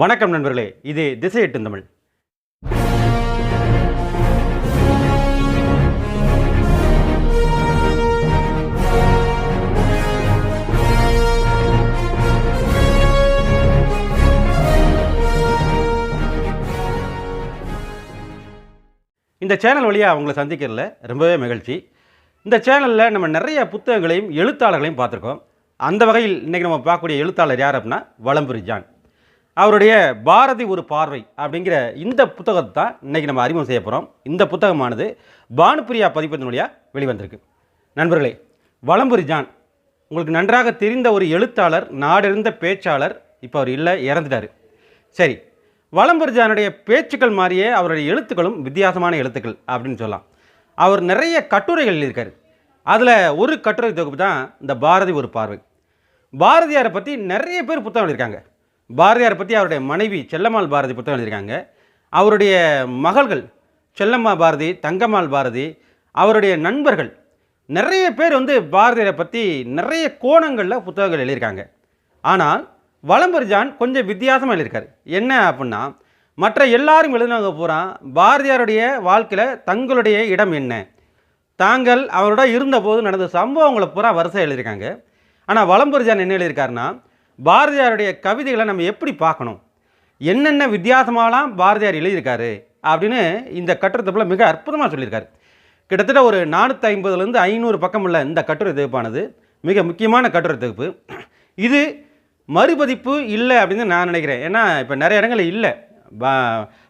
வணக்கம் நண்பர்களே இது திசை எட்டும் தமிழ். இந்த சேனல் வழியாக அவங்கள சந்திக்கிறதுல ரொம்பவே மகிழ்ச்சி. இந்த சேனலில் நம்ம நிறைய புத்தகங்களையும் எழுத்தாளர்களையும் பார்த்துருக்கோம். அந்த வகையில் இன்றைக்கி நம்ம பார்க்கக்கூடிய எழுத்தாளர் யார் அப்படின்னா வளம்புரி ஜான். அவருடைய பாரதி ஒரு பார்வை அப்படிங்கிற இந்த புத்தகத்தை தான் இன்றைக்கி நம்ம அறிமுகம் செய்ய போகிறோம் இந்த புத்தகமானது பானுப்பிரியா பதிப்பத்தின் வெளிவந்திருக்கு. நண்பர்களே வளம்புரி ஜான் உங்களுக்கு நன்றாக தெரிந்த ஒரு எழுத்தாளர் நாடறிந்த பேச்சாளர் இப்போ அவர் இல்லை இறந்துட்டார். சரி வளம்புரிஜானுடைய பேச்சுக்கள் மாதிரியே அவருடைய எழுத்துக்களும் வித்தியாசமான எழுத்துக்கள் அப்படின்னு சொல்லலாம். அவர் நிறைய கட்டுரைகள் எழுதியிருக்காரு. அதில் ஒரு கட்டுரை தொகுப்பு தான் இந்த பாரதி ஒரு பார்வை. பாரதியாரை பற்றி நிறைய பேர் புத்தகம் எழுதியிருக்காங்க. பாரதியார் பற்றி அவருடைய மனைவி செல்லம்மாள் பாரதி புத்தகம் எழுதியிருக்காங்க. அவருடைய மகள்கள் செல்லம்மா பாரதி தங்கம்மாள் பாரதி அவருடைய நண்பர்கள் நிறைய பேர் வந்து பாரதியாரை பற்றி நிறைய கோணங்களில் புத்தகங்கள் எழுதியிருக்காங்க. ஆனால் வளம்பர் ஜான் கொஞ்சம் வித்தியாசமாக எழுதியிருக்காரு. என்ன அப்படின்னா மற்ற எல்லாரும் எழுதினவங்க பூரா பாரதியாருடைய வாழ்க்கையில் தங்களுடைய இடம் என்ன? தாங்கள் அவரோட இருந்தபோது நடந்த சம்பவங்களை பூரா வரிசை எழுதியிருக்காங்க. ஆனால் வளம்பர் ஜான் என்ன எழுதியிருக்காருன்னா பாரதியாருடைய கவிதைகளை நம்ம எப்படி பார்க்கணும்? என்னென்ன வித்தியாசமாலாம் பாரதியார் எழுதியிருக்காரு? அப்படின்னு இந்த கட்டுரை மிக அற்புதமாக சொல்லியிருக்காரு. கிட்டத்தட்ட ஒரு நானூற்றி ஐம்பதுலேருந்து ஐநூறு பக்கம் உள்ள இந்த கட்டுரை தொகுப்பானது மிக முக்கியமான கட்டுரை தொகுப்பு. இது மறுபதிப்பு இல்லை அப்படின்னு நான் நினைக்கிறேன். ஏன்னா இப்போ நிறைய இடங்களில் இல்லை.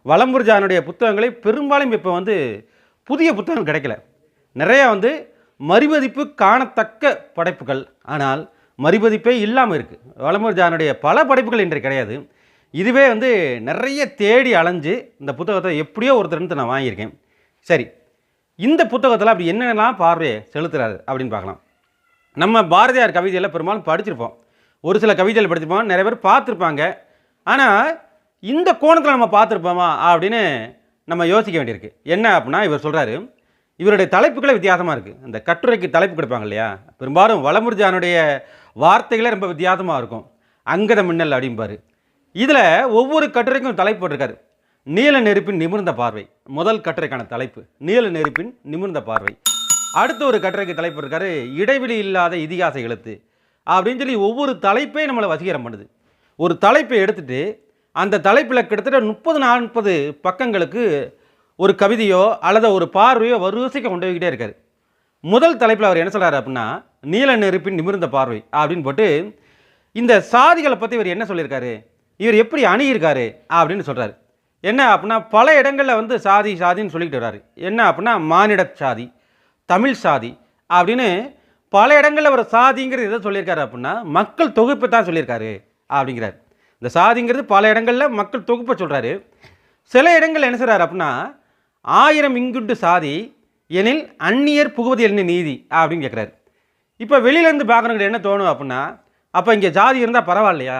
வளம்புர்ஜானுடைய புத்தகங்களை பெரும்பாலும் இப்போ வந்து புதிய புத்தகம் கிடைக்கல. நிறையா வந்து மறுபதிப்பு காணத்தக்க படைப்புகள். ஆனால் மறுபதிப்பே இல்லாமல் இருக்குது வளம்பூர் ஜானுடைய பல படைப்புகள் இன்று கிடையாது. இதுவே வந்து நிறைய தேடி அலைஞ்சு இந்த புத்தகத்தை எப்படியோ ஒருத்தர் நான் வாங்கியிருக்கேன். சரி இந்த புத்தகத்தில் அப்படி என்னென்னலாம் பார்வையை செலுத்துறாரு அப்படின்னு பார்க்கலாம். நம்ம பாரதியார் கவிதையில் பெரும்பாலும் படிச்சிருப்போம். ஒரு சில கவிதைகள் படிச்சிருப்போம். நிறைய பேர் பார்த்துருப்பாங்க. ஆனால் இந்த கோணத்தில் நம்ம பார்த்துருப்போமா அப்படின்னு நம்ம யோசிக்க வேண்டியிருக்கு. என்ன அப்படின்னா இவர் சொல்கிறாரு இவருடைய தலைப்புகளே வித்தியாசமாக இருக்குது இந்த கட்டுரைக்கு தலைப்பு கொடுப்பாங்க இல்லையா? பெரும்பாலும் வளமுர்ஜானுடைய வார்த்தைகளே ரொம்ப வித்தியாசமாக இருக்கும். அங்கத மின்னல் அப்படிம்பார் இதில் ஒவ்வொரு கட்டுரைக்கும் தலைப்பு போட்டிருக்காரு. நீல நெருப்பின் நிமிர்ந்த பார்வை. முதல் கட்டுரைக்கான தலைப்பு. நீல நெருப்பின் நிமிர்ந்த பார்வை. அடுத்த ஒரு கட்டுரைக்கு தலைப்பு இருக்காரு இடைவெளி இல்லாத இதிகாச எழுத்து. அப்படின்னு சொல்லி ஒவ்வொரு தலைப்பே நம்மளை வசீகரம் பண்ணுது. ஒரு தலைப்பை எடுத்துட்டு அந்த தலைப்பில் கிட்டத்தட்ட முப்பது நாற்பது பக்கங்களுக்கு ஒரு கவிதையோ அல்லது ஒரு பார்வையோ வரிசைக்கு கொண்டு போய்கிட்டே இருக்காரு. முதல் தலைப்பில் அவர் என்ன சொல்கிறார் அப்படின்னா நீல நெருப்பின் நிமிர்ந்த பார்வை அப்படின்னு போட்டு இந்த சாதிகளை பற்றி இவர் என்ன சொல்லியிருக்காரு? இவர் எப்படி அணுகியிருக்காரு? அப்படின்னு சொல்கிறாரு என்ன அப்படின்னா பல இடங்களில் வந்து சாதி சாதின்னு சொல்லிக்கிட்டு வர்றாரு. என்ன அப்படின்னா மானிட சாதி தமிழ் சாதி அப்படின்னு பல இடங்களில் ஒரு சாதிங்கிறது எதை சொல்லியிருக்காரு அப்படின்னா மக்கள் தொகுப்பை தான் சொல்லியிருக்காரு அப்படிங்கிறார். இந்த சாதிங்கிறது பல இடங்களில் மக்கள் தொகுப்பை சொல்கிறாரு சில இடங்கள் என்ன செய்கிறார் அப்படின்னா ஆயிரம் இங்குண்டு சாதி எனில் அந்நியர் புகுவது என்ன நீதி அப்படின்னு கேட்குறாரு இப்போ வெளியிலேருந்து பார்க்குறவங்க என்ன தோணும் அப்படின்னா அப்போ இங்கே ஜாதி இருந்தால் பரவாயில்லையா?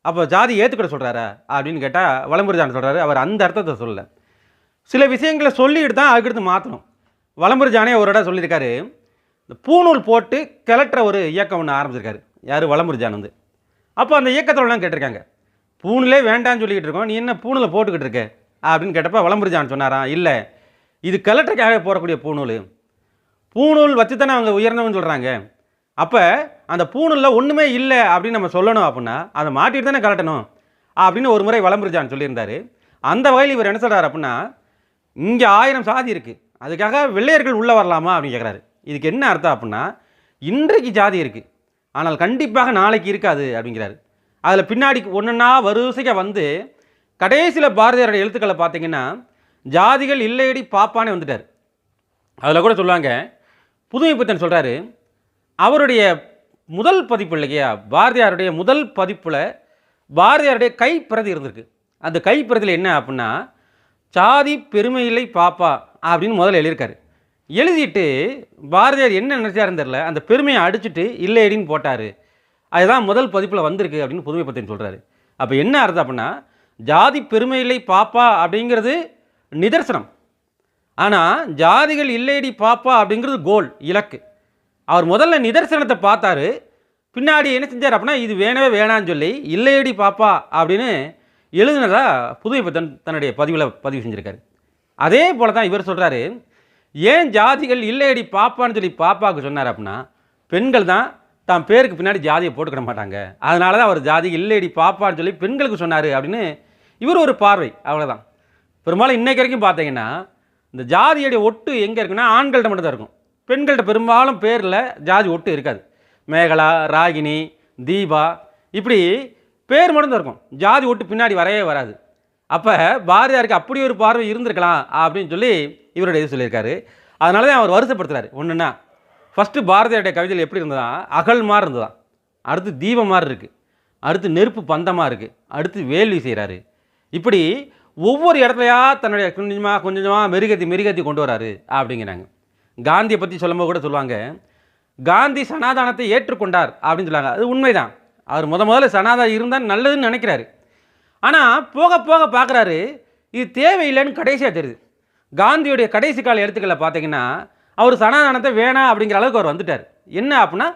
அப்போ ஜாதி ஏற்றுக்கிட சொல்கிறாரா அப்படின்னு கேட்டால் வளம்புரிஜான் சொல்கிறாரு அவர் அந்த அர்த்தத்தை சொல்லலை. சில விஷயங்களை சொல்லிட்டு தான் அதுக்கடுத்து மாற்றணும் வளம்புரிஜானே ஒரு இடம் சொல்லியிருக்காரு. இந்த பூநூல் போட்டு கிளட்டுற ஒரு இயக்கம் ஒன்று ஆரம்பிச்சிருக்காரு. யார்? வளம்புரிஜான் வந்து. அப்போ அந்த இயக்கத்தோடலாம் கேட்டிருக்காங்க. பூணிலே வேண்டாம்னு சொல்லிக்கிட்டு இருக்கோம். நீ என்ன பூணில் போட்டுக்கிட்டு இருக்க? அப்படின்னு கேட்டப்போ வளம்புரிஜான் சொன்னாராம். இல்லை இது கிளட்டுறக்காக போடக்கூடிய பூநூல் பூணூல் வச்சு தானே அவங்க உயர்ந்தவன்னு சொல்கிறாங்க அப்போ அந்த பூணூலில் ஒன்றுமே இல்லை அப்படின்னு நம்ம சொல்லணும் அப்படின்னா அதை மாட்டிட்டு தானே கலட்டணும் அப்படின்னு ஒரு முறை வளம்புரிஜான் சொல்லியிருந்தார். அந்த வகையில் இவர் என்ன சொல்கிறார் அப்படின்னா இங்கே ஆயிரம் சாதி இருக்குது அதுக்காக வெள்ளையர்கள் உள்ளே வரலாமா அப்படின்னு கேட்குறாரு இதுக்கு என்ன அர்த்தம் அப்படின்னா இன்றைக்கு ஜாதி இருக்குது ஆனால் கண்டிப்பாக நாளைக்கு இருக்காது அப்படிங்கிறாரு. அதில் பின்னாடி ஒன்றுன்னா வரிசைக்க வந்து கடைசியில் பாரதியாரோட எழுத்துக்களை பார்த்தீங்கன்னா ஜாதிகள் இல்லையடி பாப்பானே வந்துட்டார். அதில் கூட சொல்லுவாங்க புதுமை புத்தன் சொல்கிறாரு அவருடைய முதல் பதிப்பு இல்லையா பாரதியாருடைய முதல் பதிப்பில் பாரதியாருடைய கைப்பிரதி இருந்திருக்கு. அந்த கைப்பிரதியில் என்ன அப்படின்னா சாதி பெருமையில்லை பாப்பா அப்படின்னு முதல்ல எழுதியிருக்காரு. எழுதிட்டு பாரதியார் என்ன நினச்சாருன்னு தெரில அந்த பெருமையை அடிச்சுட்டு இல்லைடின்னு போட்டார். அதுதான் முதல் பதிப்பில் வந்திருக்கு அப்படின்னு புதுமை பத்தின்னு சொல்கிறாரு அப்போ என்ன அர்த்தம் அப்படின்னா ஜாதி பெருமையில்லை பாப்பா அப்படிங்கிறது நிதர்சனம். ஆனால் ஜாதிகள் இல்லையடி பாப்பா அப்படிங்கிறது கோல் இலக்கு. அவர் முதல்ல நிதர்சனத்தை பார்த்தாரு. பின்னாடி என்ன செஞ்சார் அப்படின்னா இது வேணவே வேணான்னு சொல்லி இல்லையடி பாப்பா அப்படின்னு எழுதினதா புதுவை தன் தன்னுடைய பதிவில் பதிவு செஞ்சுருக்காரு. அதே போல தான் இவர் சொல்கிறாரு ஏன் ஜாதிகள் இல்லையடி பாப்பான்னு சொல்லி பாப்பாவுக்கு சொன்னார் அப்படின்னா பெண்கள் தான் தான் பேருக்கு பின்னாடி ஜாதியை போட்டுக்கிட மாட்டாங்க. அதனால தான் அவர் ஜாதி இல்லையடி பாப்பான்னு சொல்லி பெண்களுக்கு சொன்னார் அப்படின்னு இவர் ஒரு பார்வை அவ்வளோதான் பெரும்பாலும் இன்றைக்கு வரைக்கும் பார்த்தீங்கன்னா இந்த ஜாதியுடைய ஒட்டு எங்கே இருக்குன்னா ஆண்கள்கிட்ட மட்டும் தான் இருக்கும். பெண்கள்கிட்ட பெரும்பாலும் பேரில் ஜாதி ஒட்டு இருக்காது. மேகலா ராகினி தீபா இப்படி பேர் மட்டும் தான் இருக்கும். ஜாதி ஒட்டு பின்னாடி வரவே வராது. அப்போ பாரதியாருக்கு அப்படி ஒரு பார்வை இருந்திருக்கலாம் அப்படின்னு சொல்லி இவருடைய இது சொல்லியிருக்காரு. அதனால தான் அவர் வருத்தப்படுத்துறாரு. ஒன்றுன்னா ஃபஸ்ட்டு பாரதியாருடைய கவிதையில் எப்படி இருந்ததா? அகல் மாதிரி இருந்ததா? அடுத்து தீபம் மாதிரி இருக்குது அடுத்து நெருப்பு பந்தமாக இருக்குது அடுத்து வேள்வி செய்கிறாரு இப்படி ஒவ்வொரு இடத்துலையா தன்னுடைய கொஞ்சமாக கொஞ்சமாக மெருகத்தி மெருகத்தி கொண்டு வராரு அப்படிங்கிறாங்க. காந்தியை பற்றி சொல்லும்போது கூட சொல்லுவாங்க காந்தி சனாதானத்தை ஏற்றுக்கொண்டார் அப்படின்னு சொல்லுவாங்க அது உண்மைதான். அவர் முத முதல்ல சனாதானம் இருந்தால் நல்லதுன்னு நினைக்கிறாரு. ஆனால் போக போக பார்க்குறாரு இது தேவையில்லைன்னு கடைசியாக தெரியுது. காந்தியுடைய கடைசி கால எழுத்துக்களை பார்த்தீங்கன்னா அவர் சனாதானத்தை வேணாம் அப்படிங்கிற அளவுக்கு அவர் வந்துட்டார். என்ன அப்படின்னா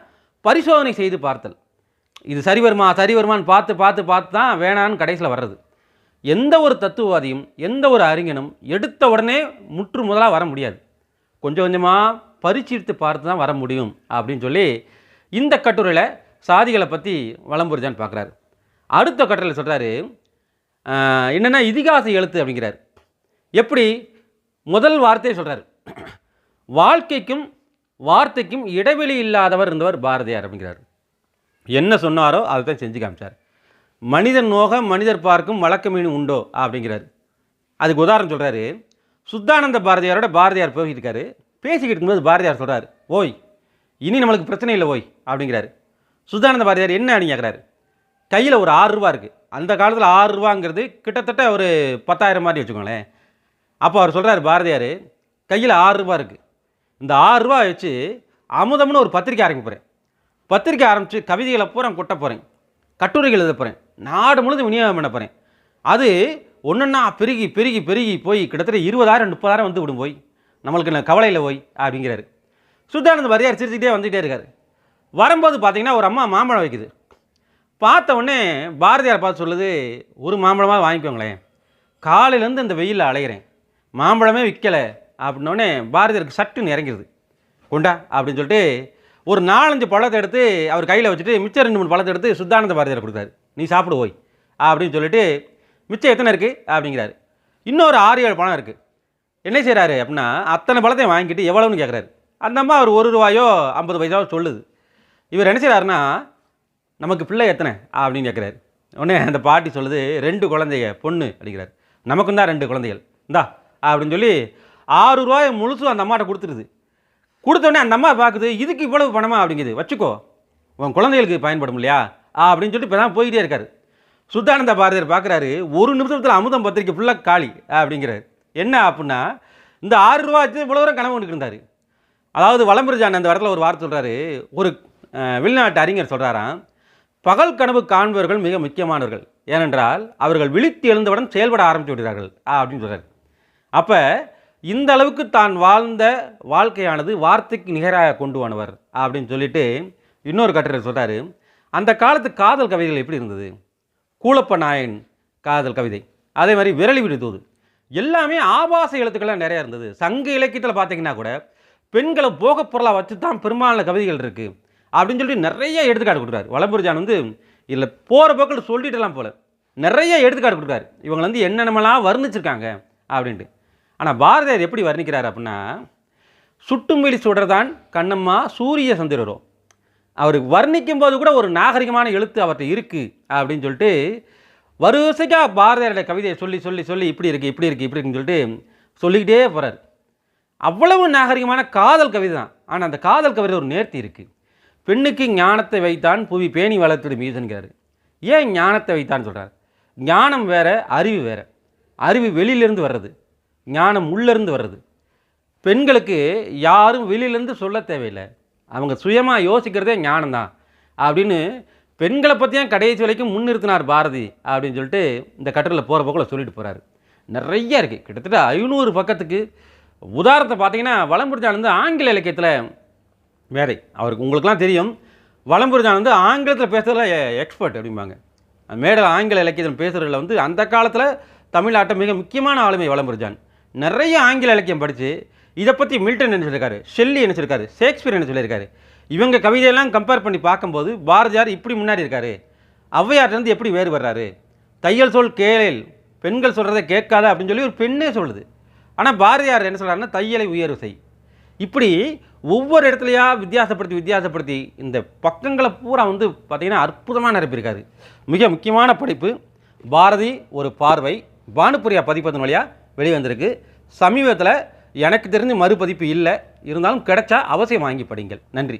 பரிசோதனை செய்து பார்த்தல். இது சரி வருமா சரி வருமானு பார்த்து பார்த்து பார்த்து தான் வேணான்னு கடைசியில் வர்றது. எந்த ஒரு தத்துவவாதியும் எந்த ஒரு அறிஞனும் எடுத்த உடனே முற்று முதலாக வர முடியாது. கொஞ்சம் கொஞ்சமாக பரிச்சீர்த்து பார்த்து தான் வர முடியும் அப்படின்னு சொல்லி இந்த கட்டுரையில் சாதிகளை பற்றி வளம்புரிஜான் பார்க்குறாரு. அடுத்த கட்டுரையில் சொல்கிறாரு என்னென்னா இதிகாச எழுத்து அப்படிங்கிறார். எப்படி? முதல் வார்த்தையை சொல்கிறார் வாழ்க்கைக்கும் வார்த்தைக்கும் இடைவெளி இல்லாதவர் இருந்தவர் பாரதியார் அப்படிங்கிறார். என்ன சொன்னாரோ அதை தான் செஞ்சு காமிச்சார். மனிதன் நோக மனிதர் பார்க்கும் வழக்கமீன் உண்டோ? அப்படிங்கிறாரு. அதுக்கு உதாரணம் சொல்கிறாரு சுத்தானந்த பாரதியாரோட பாரதியார் போய்கிட்டு இருக்காரு பேசிக்கிட்டு இருக்கும்போது பாரதியார் சொல்கிறார் ஓய் இனி நம்மளுக்கு பிரச்சனை இல்லை ஓய் அப்படிங்கிறாரு. சுத்தானந்த பாரதியார் என்ன அப்படின்னு கேட்குறாரு கையில் ஒரு ஆறு ரூபா இருக்குது அந்த காலத்தில் ஆறு ரூபாங்கிறது கிட்டத்தட்ட ஒரு பத்தாயிரம் மாதிரி வச்சுக்கோங்களேன். அப்போ அவர் சொல்கிறார் பாரதியார் கையில் ஆறு ரூபா இருக்குது இந்த ஆறு ரூபா வச்சு அமுதம்னு ஒரு பத்திரிக்கை ஆரம்பிக்க போகிறேன் பத்திரிக்கை ஆரம்பித்து கவிதைகளை பூரா கொட்ட போகிறேன் கட்டுரைகள் எழுத போகிறேன் நாடு முழுதும் விநியோகம் பண்ண போகிறேன் அது ஒன்றுன்னா பெருகி பெருகி பெருகி போய் கிட்டத்தட்ட இருபதாயிரம் முப்பதாயிரம் வந்து விடும் போய். நம்மளுக்கு நான் கவலையில் போய் அப்படிங்கிறாரு. சுத்தானந்த பாரதியார் சிரிச்சுக்கிட்டே வந்துகிட்டே இருக்கார். வரும்போது பார்த்தீங்கன்னா ஒரு அம்மா மாம்பழம் வைக்குது. பார்த்த உடனே பாரதியார் பார்த்து சொல்லுது ஒரு மாம்பழமாக வாங்கிக்கோங்களேன். காலையிலேருந்து இந்த வெயிலில் அலைகிறேன் மாம்பழமே விற்கலை அப்படின்னோடனே பாரதியாருக்கு சட்டுன்னு இறங்கிடுது கொண்டா அப்படின்னு சொல்லிட்டு ஒரு நாலஞ்சு பழத்தை எடுத்து அவர் கையில் வச்சுட்டு மிச்சம் ரெண்டு மூணு பழத்தை எடுத்து சுத்தானந்த பாரதியார் கொடுத்தாரு. நீ சாப்பிடு போய். அப்படின்னு சொல்லிட்டு மிச்சம் எத்தனை இருக்குது அப்படிங்கிறாரு. இன்னொரு ஆறு ஏழு பழம் இருக்குது என்ன செய்கிறாரு அப்படின்னா அத்தனை பழத்தையும் வாங்கிட்டு எவ்வளோன்னு கேட்குறாரு அந்த அம்மா அவர் ஒரு ரூபாயோ ஐம்பது பைசாவோ சொல்லுது. இவர் என்ன செய்கிறாருன்னா நமக்கு பிள்ளை எத்தனை? அப்படின்னு கேட்குறாரு உடனே அந்த பாட்டி சொல்லுது ரெண்டு குழந்தைங்க பொண்ணு அப்படிங்கிறாரு. நமக்கும் தான் ரெண்டு குழந்தைகள். இந்தா அப்படின்னு சொல்லி ஆறு ரூபாய் முழுசும் அந்த அம்மாட்ட கொடுத்துருது கொடுத்தோடனே அந்த அம்மா பார்க்குது இதுக்கு இவ்வளவு பணமா? அப்படிங்குது. வச்சுக்கோ உன் குழந்தைகளுக்கு பயன்படும் இல்லையா? அப்படின்னு சொல்லிட்டு இப்போ தான் போயிட்டே இருக்கார். சுத்தானந்த பாரதியார் பார்க்குறாரு ஒரு நிமிஷத்தில் அமுதம் பத்திரிக்கை ஃபுல்லாக காலி அப்படிங்கிறாரு. என்ன அப்படின்னா இந்த ஆறு ரூபா வச்சு இவ்வளோ தூரம் கனவு கொண்டுட்டு இருந்தார். அதாவது வளம்பிரஜான் அந்த இடத்துல ஒரு வார்த்தை சொல்கிறாரு ஒரு வெளிநாட்டு அறிஞர் சொல்கிறாராம் பகல் கனவு காண்பவர்கள் மிக முக்கியமானவர்கள். ஏனென்றால் அவர்கள் விழித்து எழுந்தவுடன் செயல்பட ஆரம்பித்து விடுகிறார்கள் அப்படின்னு சொல்கிறார் அப்போ இந்த அளவுக்கு தான் வாழ்ந்த வாழ்க்கையானது வார்த்தைக்கு நிகராக கொண்டு வானவர் அப்படின்னு சொல்லிட்டு இன்னொரு கட்டுரை சொல்கிறாரு அந்த காலத்து காதல் கவிதைகள் எப்படி இருந்தது? கூலப்ப நாயன் காதல் கவிதை. அதே மாதிரி விரலி விடுதோது எல்லாமே ஆபாச எழுத்துக்கள்லாம் நிறையா இருந்தது. சங்க இலக்கியத்தில் பார்த்தீங்கன்னா கூட பெண்களை போகப் பொருளாக வச்சு தான் பெரும்பாலான கவிதைகள் இருக்குது அப்படின்னு சொல்லிட்டு நிறைய எடுத்துக்காட்டு கொடுக்குறாரு. வளம்புரிஜான் வந்து இல்லை போகிற போக்கில் சொல்லிட்டுலாம் போல. நிறைய எடுத்துக்காட்டு கொடுக்குறாரு. இவங்க வந்து என்னென்னமெல்லாம் வர்ணிச்சிருக்காங்க அப்படின்ட்டு. ஆனால் பாரதியார் எப்படி வர்ணிக்கிறார் அப்படின்னா சுட்டும்பிடி சுடர்தான் கண்ணம்மா சூரிய சந்திரரோ. அவர் வர்ணிக்கும் போது கூட ஒரு நாகரிகமான எழுத்து அவர்கிட்ட இருக்குது அப்படின்னு சொல்லிட்டு வரிசைக்காக பாரதியாருடைய கவிதையை சொல்லி சொல்லி சொல்லி இப்படி இருக்குது இப்படி இருக்குது இப்படி இருக்குன்னு சொல்லிட்டு சொல்லிக்கிட்டே போகிறார் அவ்வளவு நாகரிகமான காதல் கவிதை தான். ஆனால் அந்த காதல் கவிதை ஒரு நேர்த்தி இருக்குது பெண்ணுக்கு ஞானத்தை வைத்தான் புவி பேணி வளர்த்துடு மீதுங்கிறாரு ஏன் ஞானத்தை வைத்தான்னு சொல்கிறார் ஞானம் வேறு அறிவு வேறு. அறிவு வெளியிலேருந்து வர்றது. ஞானம் உள்ளேருந்து வர்றது. பெண்களுக்கு யாரும் வெளியிலேருந்து சொல்ல தேவையில்லை. அவங்க சுயமாக யோசிக்கிறதே ஞானம்தான். அப்படின்னு பெண்களை பற்றியும் கடைசி வரைக்கும் முன்னிறுத்தினார் பாரதி அப்படின்னு சொல்லிட்டு இந்த கட்டுரையில் போகிற போக்கில் சொல்லிட்டு போகிறாரு நிறைய இருக்குது கிட்டத்தட்ட ஐநூறு பக்கத்துக்கு. உதாரணத்தை பார்த்தீங்கன்னா வளம்புரிஜான் வந்து ஆங்கில இலக்கியத்தில் வேதை அவருக்கு உங்களுக்குலாம் தெரியும். வளம்புரிஜான் வந்து ஆங்கிலத்தில் பேசுகிறதுல எக்ஸ்பர்ட் அப்படிம்பாங்க. மேடல் ஆங்கில இலக்கியத்தில் பேசுகிறதுல வந்து அந்த காலத்தில் தமிழ்நாட்டை மிக முக்கியமான ஆளுமை வளம்புரிஜான் நிறைய ஆங்கில இலக்கியம் படித்து இதை பற்றி மில்டன் என்ன சொல்லியிருக்காரு ஷெல்லி என்ன சொல்லியிருக்காரு ஷேக்ஸ்பியர் என்ன சொல்லியிருக்காரு இவங்க கவிதையெல்லாம் கம்பேர் பண்ணி பார்க்கும்போது பாரதியார் இப்படி முன்னாடி இருக்காரு. ஔவையார்லேருந்து எப்படி வேறு வர்றாரு? தையல் சொல் கேளேல் பெண்கள் சொல்கிறத கேட்காத அப்படின்னு சொல்லி ஒரு பெண்ணே சொல்லுது. ஆனால் பாரதியார் என்ன சொல்கிறாருன்னா தையலை உயர்வு செய். இப்படி ஒவ்வொரு இடத்துலையா வித்தியாசப்படுத்தி வித்தியாசப்படுத்தி இந்த பக்கங்களை பூரா வந்து பார்த்திங்கன்னா அற்புதமாக நிரப்பியிருக்காரு. மிக முக்கியமான படைப்பு. பாரதி ஒரு பார்வை. பானுப்பிரியா பதிப்பதன் வழியாக வெளிவந்திருக்கு. சமீபத்தில் எனக்கு தெரிஞ்சு மறுபதிப்பு இல்லை. இருந்தாலும் கிடைச்சா அவசியம் வாங்கி படிங்கள். நன்றி.